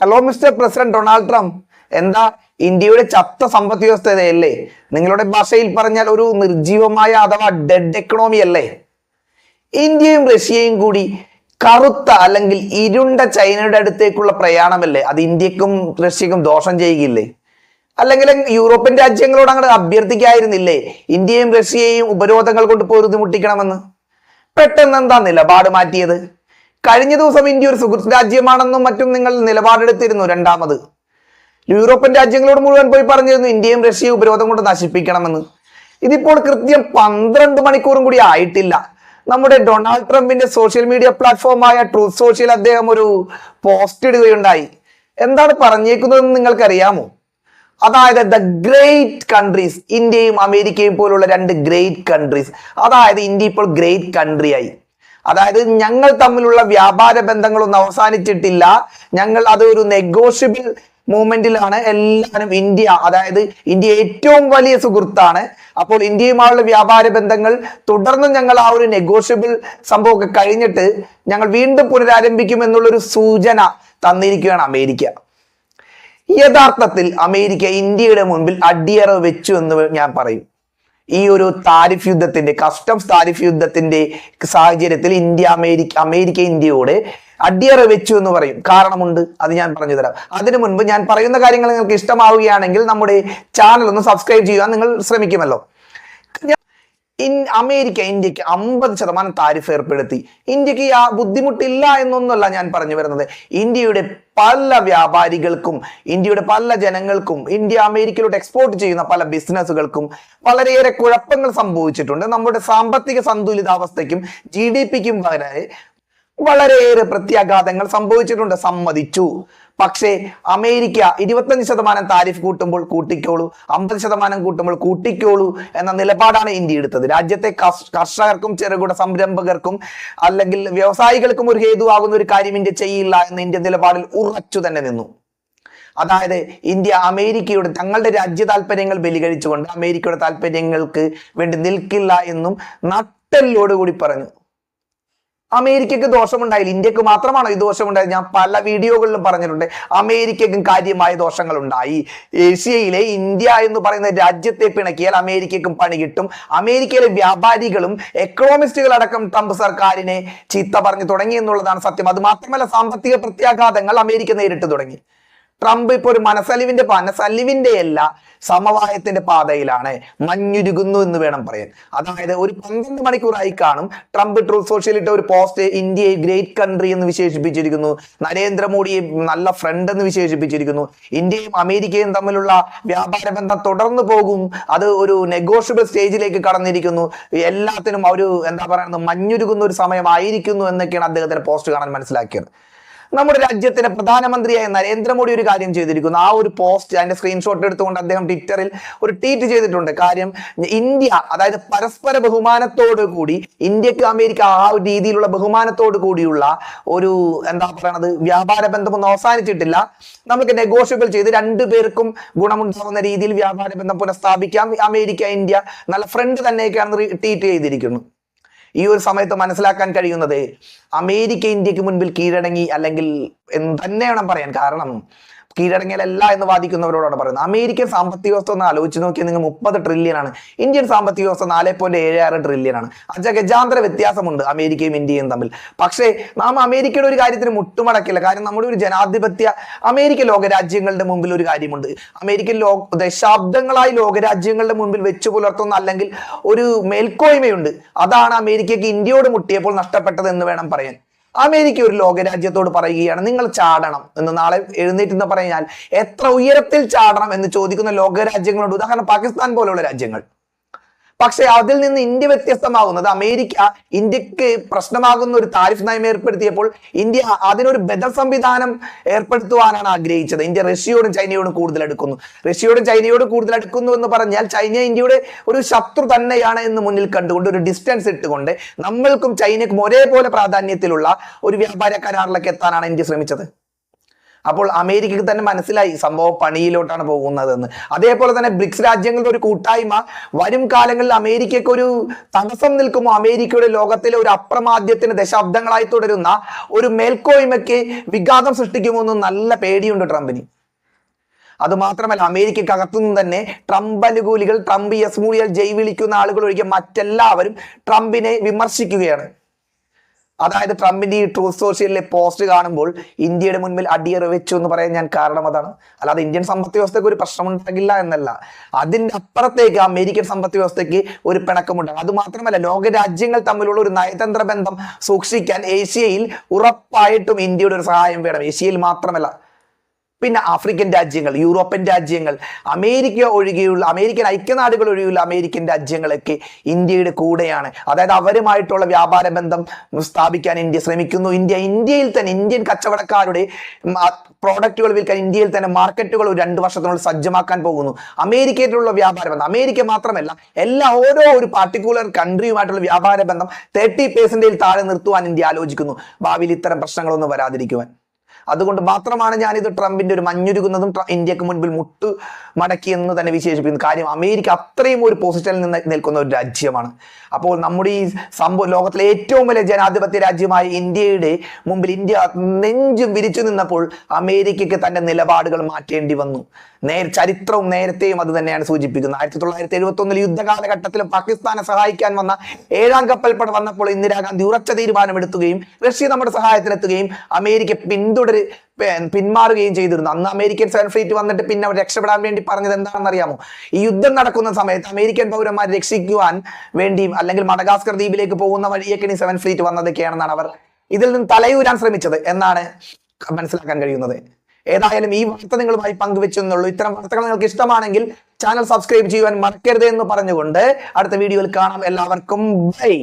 Hello mister president Donald Trump എന്താ ഇന്ത്യയുടെ ചത്ത സമ്പദ് വ്യവസ്ഥയല്ലേ നിങ്ങളുടെ ഭാഷയിൽ പറഞ്ഞാൽ ഒരു നിർജീവമായ അഥവാ ഡെഡ് എക്കണോമി അല്ലേ? ഇന്ത്യയും റഷ്യയും കൂടി കറുത്ത അല്ലെങ്കിൽ ഇരുണ്ട ചൈനയുടെ അടുത്തേക്കുള്ള പ്രയാണമല്ലേ? അത് ഇന്ത്യക്കും റഷ്യക്കും ദോഷം ചെയ്യുകയില്ലേ? അല്ലെങ്കിൽ യൂറോപ്യൻ രാജ്യങ്ങളോട് അങ്ങോട്ട് അഭ്യർത്ഥിക്കായിരുന്നില്ലേ? ഇന്ത്യയും റഷ്യയെയും ഉപരോധങ്ങൾ കൊണ്ട് പൊരുതിമുട്ടിക്കണമെന്ന്. പെട്ടെന്ന് എന്താ നിലപാട് മാറ്റിയത്? കഴിഞ്ഞ ദിവസം ഇന്ത്യ ഒരു സുഹൃത്ത് രാജ്യമാണെന്നും മറ്റും നിങ്ങൾ നിലപാടെടുത്തിരുന്നു രണ്ടാമത്. യൂറോപ്യൻ രാജ്യങ്ങളോട് മുഴുവൻ പോയി പറഞ്ഞിരുന്നു ഇന്ത്യയും റഷ്യയും ഉപരോധം കൊണ്ട് നശിപ്പിക്കണമെന്ന്. ഇതിപ്പോൾ കൃത്യം പന്ത്രണ്ട് മണിക്കൂറും കൂടി ആയിട്ടില്ല. നമ്മുടെ ഡൊണാൾഡ് ട്രംപിന്റെ സോഷ്യൽ മീഡിയ പ്ലാറ്റ്ഫോമായ ട്രൂത്ത് സോഷ്യൽ അദ്ദേഹം ഒരു പോസ്റ്റ് ഇടുകയുണ്ടായി. എന്താണ് പറഞ്ഞേക്കുന്നതെന്ന് നിങ്ങൾക്കറിയാമോ? അതായത് ദ ഗ്രേറ്റ് കൺട്രീസ് ഇന്ത്യയും അമേരിക്കയും പോലുള്ള രണ്ട് ഗ്രേറ്റ് കൺട്രീസ്. അതായത് ഇന്ത്യ ഇപ്പോൾ ഗ്രേറ്റ് കൺട്രി ആയി അതായത് ഞങ്ങൾ തമ്മിലുള്ള വ്യാപാര ബന്ധങ്ങളൊന്നും അവസാനിച്ചിട്ടില്ല. ഞങ്ങൾ അത് ഒരു നെഗോഷ്യബിൾ മൂവ്മെന്റിലാണ്. എല്ലാവരും ഇന്ത്യ അതായത് ഇന്ത്യ ഏറ്റവും വലിയ സുഹൃത്താണ്. അപ്പോൾ ഇന്ത്യയുമായുള്ള വ്യാപാര ബന്ധങ്ങൾ തുടർന്നും ഞങ്ങൾ ആ ഒരു നെഗോഷ്യബിൾ സംഭവമൊക്കെ കഴിഞ്ഞിട്ട് ഞങ്ങൾ വീണ്ടും പുനരാരംഭിക്കും എന്നുള്ളൊരു സൂചന തന്നിരിക്കുകയാണ് അമേരിക്ക. യഥാർത്ഥത്തിൽ അമേരിക്ക ഇന്ത്യയുടെ മുൻപിൽ അടിയറവ് വെച്ചു എന്ന് ഞാൻ പറയും. ഈ ഒരു താരിഫ് യുദ്ധത്തിന്റെ കസ്റ്റംസ് താരിഫ് യുദ്ധത്തിന്റെ സാഹചര്യത്തിൽ ഇന്ത്യ അമേരിക്ക അമേരിക്ക ഇന്ത്യയോട് അടിയറ വെച്ചു എന്ന് പറയും. കാരണമുണ്ട് അത് ഞാൻ പറഞ്ഞു തരാം അതിനു മുൻപ് ഞാൻ പറയുന്ന കാര്യങ്ങൾ നിങ്ങൾക്ക് ഇഷ്ടമാവുകയാണെങ്കിൽ നമ്മുടെ ചാനൽ ഒന്ന് സബ്സ്ക്രൈബ് ചെയ്യുവാൻ നിങ്ങൾ ശ്രമിക്കുമല്ലോ. ഇൻ അമേരിക്ക ഇന്ത്യയ്ക്ക് അമ്പത് ശതമാനം താരിഫ് ഏർപ്പെടുത്തി. ഇന്ത്യയ്ക്ക് ആ ബുദ്ധിമുട്ടില്ല എന്നൊന്നുമല്ല ഞാൻ പറഞ്ഞു വരുന്നത്. ഇന്ത്യയുടെ പല വ്യാപാരികൾക്കും ഇന്ത്യയുടെ പല ജനങ്ങൾക്കും ഇന്ത്യ അമേരിക്കയിലോട്ട് എക്സ്പോർട്ട് ചെയ്യുന്ന പല ബിസിനസ്സുകൾക്കും വളരെയേറെ കുഴപ്പങ്ങൾ സംഭവിച്ചിട്ടുണ്ട്. നമ്മുടെ സാമ്പത്തിക സന്തുലിതാവസ്ഥയ്ക്കും ജി ഡി പിക്കും വരെ വളരെയേറെ പ്രത്യാഘാതങ്ങൾ സംഭവിച്ചിട്ടുണ്ട്. സമ്മതിച്ചു. പക്ഷേ അമേരിക്ക ഇരുപത്തഞ്ച് ശതമാനം താരിഫ് കൂട്ടുമ്പോൾ കൂട്ടിക്കോളൂ. അമ്പത് ശതമാനം കൂട്ടുമ്പോൾ കൂട്ടിക്കോളൂ എന്ന നിലപാടാണ് ഇന്ത്യ എടുത്തത്. രാജ്യത്തെ കർഷകർക്കും ചെറുകിട സംരംഭകർക്കും അല്ലെങ്കിൽ വ്യവസായികൾക്കും ഒരു ഹേതുവാകുന്ന ഒരു കാര്യം ഇന്ത്യ ചെയ്യില്ല എന്ന ഇന്ത്യ നിലപാടിൽ ഉറച്ചു തന്നെ നിന്നു. അതായത് ഇന്ത്യ അമേരിക്കയുടെ തങ്ങളുടെ രാജ്യ താല്പര്യങ്ങൾ ബലികഴിച്ചുകൊണ്ട് അമേരിക്കയുടെ താല്പര്യങ്ങൾക്ക് വേണ്ടി നിൽക്കില്ല എന്നും നട്ടെല്ലോടുകൂടി പറഞ്ഞു. അമേരിക്കക്ക് ദോഷമുണ്ടായില്ല. ഇന്ത്യയ്ക്ക് മാത്രമാണോ ഈ ദോഷമുണ്ടായത്? ഞാൻ പല വീഡിയോകളിലും പറഞ്ഞിട്ടുണ്ട്. അമേരിക്കക്കും കാര്യമായ ദോഷങ്ങൾ ഉണ്ടായി ഏഷ്യയിലെ ഇന്ത്യ എന്ന് പറയുന്ന രാജ്യത്തെ പിണക്കിയാൽ അമേരിക്കക്കും പണി കിട്ടും. അമേരിക്കയിലെ വ്യാപാരികളും എക്കണോമിസ്റ്റുകൾ അടക്കം ട്രംപ് സർക്കാരിനെ ചീത്ത പറഞ്ഞു തുടങ്ങി എന്നുള്ളതാണ് സത്യം. അത് മാത്രമല്ല സാമ്പത്തിക പ്രത്യാഘാതങ്ങൾ അമേരിക്ക നേരിട്ട് തുടങ്ങി. ട്രംപ് ഇപ്പോൾ ഒരു മനസ്സലിവിന്റെ മനസ്സലിവിന്റെ അല്ല സമവായത്തിന്റെ പാതയിലാണ്. മഞ്ഞുരുകുന്നു എന്ന് വേണം പറയാൻ. അതായത് ഒരു പന്ത്രണ്ട് മണിക്കൂറായി കാണും ട്രംപ് ട്രൂ സോഷ്യലിട്ട ഒരു പോസ്റ്റ് ഇന്ത്യയെ ഗ്രേറ്റ് കൺട്രി എന്ന് വിശേഷിപ്പിച്ചിരിക്കുന്നു. നരേന്ദ്രമോദിയെ നല്ല ഫ്രണ്ട് എന്ന് വിശേഷിപ്പിച്ചിരിക്കുന്നു. ഇന്ത്യയും അമേരിക്കയും തമ്മിലുള്ള വ്യാപാര ബന്ധം തുടർന്നു പോകും. അത് ഒരു നെഗോഷ്യബിൾ സ്റ്റേജിലേക്ക് കടന്നിരിക്കുന്നു. എല്ലാത്തിനും ഒരു എന്താ പറയുന്നത് മഞ്ഞുരുകുന്ന ഒരു സമയമായിരിക്കുന്നു എന്നൊക്കെയാണ് അദ്ദേഹത്തിന്റെ പോസ്റ്റ് കാണാൻ മനസ്സിലാക്കിയത്. നമ്മുടെ രാജ്യത്തിന്റെ പ്രധാനമന്ത്രിയായ നരേന്ദ്രമോദി ഒരു കാര്യം ചെയ്തിരിക്കുന്നു. ആ ഒരു പോസ്റ്റ് അതിന്റെ സ്ക്രീൻഷോട്ട് എടുത്തുകൊണ്ട് അദ്ദേഹം ട്വിറ്ററിൽ ഒരു ട്വീറ്റ് ചെയ്തിട്ടുണ്ട്. കാര്യം ഇന്ത്യ അതായത് പരസ്പര ബഹുമാനത്തോടു കൂടി ഇന്ത്യയ്ക്ക് അമേരിക്ക ആ ഒരു രീതിയിലുള്ള ബഹുമാനത്തോടു കൂടിയുള്ള ഒരു എന്താ പറയണത് വ്യാപാര ബന്ധമൊന്നും അവസാനിച്ചിട്ടില്ല. നമുക്ക് നെഗോഷ്യബിൾ ചെയ്ത് രണ്ടു പേർക്കും ഗുണമുണ്ടാകുന്ന രീതിയിൽ വ്യാപാര ബന്ധം പുനഃസ്ഥാപിക്കാം. അമേരിക്ക ഇന്ത്യ നല്ല ഫ്രണ്ട് തന്നെയൊക്കെയാണ് ട്വീറ്റ് ചെയ്തിരിക്കുന്നു. ഈ ഒരു സമയത്ത് മനസ്സിലാക്കാൻ കഴിയുന്നത് അമേരിക്ക ഇന്ത്യയ്ക്ക് മുൻപിൽ കീഴടങ്ങി അല്ലെങ്കിൽ എന്ന് തന്നെ വേണം പറയാൻ കാരണം. കീഴടങ്ങിയല്ല എന്ന് വാദിക്കുന്നവരോടാണ് പറയുന്നത്. അമേരിക്കൻ സാമ്പത്തിക വ്യവസ്ഥ ഒന്ന് ആലോചിച്ച് നോക്കിയാൽ നിങ്ങൾ മുപ്പത് ട്രില്യൺ ആണ്. ഇന്ത്യൻ സാമ്പത്തിക വ്യവസ്ഥ നാല് പോയിന്റ് ഏഴ് ആറ് ട്രില്യൺ ആണ്. അച്ഛാ ഗജാന്തര വ്യത്യാസമുണ്ട് അമേരിക്കയും ഇന്ത്യയും തമ്മിൽ. പക്ഷേ നാം അമേരിക്കയുടെ ഒരു കാര്യത്തിന് മുട്ടുമടക്കില്ല. കാരണം നമ്മുടെ ഒരു ജനാധിപത്യ അമേരിക്ക ലോകരാജ്യങ്ങളുടെ മുമ്പിൽ ഒരു കാര്യമുണ്ട്. അമേരിക്കൻ ലോ ദശാബ്ദങ്ങളായി ലോകരാജ്യങ്ങളുടെ മുമ്പിൽ വെച്ചു പുലർത്തുന്ന അല്ലെങ്കിൽ ഒരു മേൽക്കോയ്മയുണ്ട്. അതാണ് അമേരിക്കയ്ക്ക് ഇന്ത്യയോട് മുട്ടിയപ്പോൾ നഷ്ടപ്പെട്ടത് എന്ന് വേണം പറയാൻ. അമേരിക്ക ഒരു ലോകരാജ്യത്തോട് പറയുകയാണ് നിങ്ങൾ ചാടണം എന്ന് നാളെ എഴുന്നേറ്റ് പറഞ്ഞാൽ എത്ര ഉയരത്തിൽ ചാടണം എന്ന് ചോദിക്കുന്ന ലോകരാജ്യങ്ങളുണ്ട് ഉദാഹരണം പാകിസ്ഥാൻ പോലുള്ള രാജ്യങ്ങൾ. പക്ഷെ അതിൽ നിന്ന് ഇന്ത്യ വ്യത്യസ്തമാകുന്നത് അമേരിക്ക ഇന്ത്യയ്ക്ക് പ്രശ്നമാകുന്ന ഒരു താരിഫ് നയം ഏർപ്പെടുത്തിയപ്പോൾ ഇന്ത്യ അതിനൊരു ബദൽ സംവിധാനം ഏർപ്പെടുത്തുവാനാണ് ആഗ്രഹിച്ചത്. ഇന്ത്യ റഷ്യയോടും ചൈനയോടും കൂടുതൽ അടുക്കുന്നു. റഷ്യയോടും ചൈനയോടും കൂടുതൽ അടുക്കുന്നു എന്ന് പറഞ്ഞാൽ ചൈന ഇന്ത്യയുടെ ഒരു ശത്രു തന്നെയാണ് എന്ന് മുന്നിൽ കണ്ടുകൊണ്ട് ഒരു ഡിസ്റ്റൻസ് ഇട്ടുകൊണ്ട് നമ്മൾക്കും ചൈനക്കും ഒരേപോലെ പ്രാധാന്യത്തിലുള്ള ഒരു വ്യാപാര കരാറിലേക്ക് എത്താനാണ് ഇന്ത്യ ശ്രമിച്ചത്. അപ്പോൾ അമേരിക്കക്ക് തന്നെ മനസ്സിലായി സംഭവം പണിയിലോട്ടാണ് പോകുന്നതെന്ന്. അതേപോലെ തന്നെ ബ്രിക്സ് രാജ്യങ്ങളുടെ ഒരു കൂട്ടായ്മ വരും കാലങ്ങളിൽ അമേരിക്കയ്ക്ക് ഒരു തടസ്സം നിൽക്കുമോ? അമേരിക്കയുടെ ലോകത്തിലെ ഒരു അപ്രമാദ്യത്തിന് ദശാബ്ദങ്ങളായി തുടരുന്ന ഒരു മേൽക്കോയ്മയ്ക്ക് വിഘാതം സൃഷ്ടിക്കുമോ എന്ന് നല്ല പേടിയുണ്ട് ട്രംപിന്. അതുമാത്രമല്ല അമേരിക്കക്ക് അകത്തുനിന്ന് തന്നെ ട്രംപ് അനുകൂലികൾ ട്രംപ് യസ്മൂലിയാൽ ജയ് വിളിക്കുന്ന ആളുകൾ ഒഴികെ മറ്റെല്ലാവരും ട്രംപിനെ വിമർശിക്കുകയാണ്. അതായത് ട്രംപിന്റെ ഈ ട്രൂത്ത് സോഷ്യലിലെ പോസ്റ്റ് കാണുമ്പോൾ ഇന്ത്യയുടെ മുൻപിൽ അടിയറ വെച്ചു എന്ന് പറയാൻ ഞാൻ കാരണം അതാണ്. അല്ലാതെ ഇന്ത്യൻ സമ്പദ് വ്യവസ്ഥയ്ക്ക് ഒരു പ്രശ്നമുണ്ടാകില്ല എന്നല്ല. അതിന്റെ അപ്പുറത്തേക്ക് അമേരിക്കൻ സമ്പദ് വ്യവസ്ഥയ്ക്ക് ഒരു പിണക്കമുണ്ടാകും അത് മാത്രമല്ല ലോക രാജ്യങ്ങൾ തമ്മിലുള്ള ഒരു നയതന്ത്ര ബന്ധം സൂക്ഷിക്കാൻ ഏഷ്യയിൽ ഉറപ്പായിട്ടും ഇന്ത്യയുടെ ഒരു സഹായം വേണം. ഏഷ്യയിൽ മാത്രമല്ല. പിന്നെ ആഫ്രിക്കൻ രാജ്യങ്ങൾ യൂറോപ്യൻ രാജ്യങ്ങൾ അമേരിക്ക ഒഴികെയുള്ള അമേരിക്കൻ ഐക്യനാടുകൾ ഒഴികെയുള്ള അമേരിക്കൻ രാജ്യങ്ങളൊക്കെ ഇന്ത്യയുടെ കൂടെയാണ്. അതായത് അവരുമായിട്ടുള്ള വ്യാപാര ബന്ധം സ്ഥാപിക്കാൻ ഇന്ത്യ ശ്രമിക്കുന്നു. ഇന്ത്യ ഇന്ത്യയിൽ തന്നെ ഇന്ത്യൻ കച്ചവടക്കാരുടെ പ്രോഡക്റ്റുകൾ വിൽക്കാൻ ഇന്ത്യയിൽ തന്നെ മാർക്കറ്റുകൾ രണ്ട് വർഷത്തിനുള്ളിൽ സജ്ജമാക്കാൻ പോകുന്നു. അമേരിക്കയിലുള്ള വ്യാപാര ബന്ധം അമേരിക്ക മാത്രമല്ല എല്ലാ ഓരോ ഒരു പാർട്ടിക്കുലർ കൺട്രിയുമായിട്ടുള്ള വ്യാപാര ബന്ധം തേർട്ടി പേഴ്സന്റേജിൽ താഴെ നിർത്തുവാൻ ഇന്ത്യ ആലോചിക്കുന്നു. ഭാവിയിൽ ഇത്തരം പ്രശ്നങ്ങളൊന്നും വരാതിരിക്കുവാൻ. അതുകൊണ്ട് മാത്രമാണ് ഞാനിത് ട്രംപിന്റെ ഒരു മഞ്ഞുരുകുന്നതും ഇന്ത്യയ്ക്ക് മുൻപിൽ മുട്ട് മടക്കി എന്ന് തന്നെ വിശേഷിപ്പിക്കുന്നത്. കാര്യം അമേരിക്ക അത്രയും ഒരു പൊസിഷനിൽ നിന്ന് നിൽക്കുന്ന ഒരു രാജ്യമാണ്. അപ്പോൾ നമ്മുടെ ഈ സംഭവം ലോകത്തിലെ ഏറ്റവും വലിയ ജനാധിപത്യ രാജ്യമായ ഇന്ത്യയുടെ മുമ്പിൽ ഇന്ത്യ നെഞ്ചും വിരിച്ചു നിന്നപ്പോൾ അമേരിക്കയ്ക്ക് തന്റെ നിലപാടുകൾ മാറ്റേണ്ടി വന്നു. നേർ ചരിത്രവും നേരത്തെയും അത് തന്നെയാണ് സൂചിപ്പിക്കുന്നത്. ആയിരത്തി തൊള്ളായിരത്തി എഴുപത്തി ഒന്നിൽ യുദ്ധകാലഘട്ടത്തിലും പാകിസ്ഥാനെ സഹായിക്കാൻ വന്ന ഏഴാം കപ്പൽപ്പട വന്നപ്പോൾ ഇന്ദിരാഗാന്ധി ഉറച്ച തീരുമാനമെടുത്തുകയും റഷ്യ നമ്മുടെ സഹായത്തിനെത്തുകയും അമേരിക്ക പിന്തുടര് പി- പിന്മാറുകയും ചെയ്തിരുന്നു. അന്ന് അമേരിക്കൻ സെവൻ ഫ്ലീറ്റ് വന്നിട്ട് പിന്നെ അവർ രക്ഷപ്പെടാൻ വേണ്ടി പറഞ്ഞത് എന്താണെന്ന് അറിയാമോ ഈ യുദ്ധം നടക്കുന്ന സമയത്ത് അമേരിക്കൻ പൗരന്മാരെ രക്ഷിക്കുവാൻ വേണ്ടിയും അല്ലെങ്കിൽ മഡഗാസ്കർ ദ്വീപിലേക്ക് പോകുന്ന വഴിയൊക്കെ ഈ സെവൻ ഫ്ലീറ്റ് വന്നതൊക്കെയാണെന്നാണ് അവർ ഇതിൽ നിന്ന് തലയൂരാൻ ശ്രമിച്ചത്. എന്നാണ് മനസ്സിലാക്കാൻ കഴിയുന്നത്. ഏതായാലും ഈ വാർത്ത നിങ്ങളുമായി പങ്കുവെച്ചെന്നുള്ളൂ ഇത്തരം വാർത്തകൾ നിങ്ങൾക്ക് ഇഷ്ടമാണെങ്കിൽ ചാനൽ സബ്സ്ക്രൈബ് ചെയ്യുവാൻ മറക്കരുത് എന്ന് പറഞ്ഞുകൊണ്ട് അടുത്ത വീഡിയോയിൽ കാണാം. എല്ലാവർക്കും ബൈ.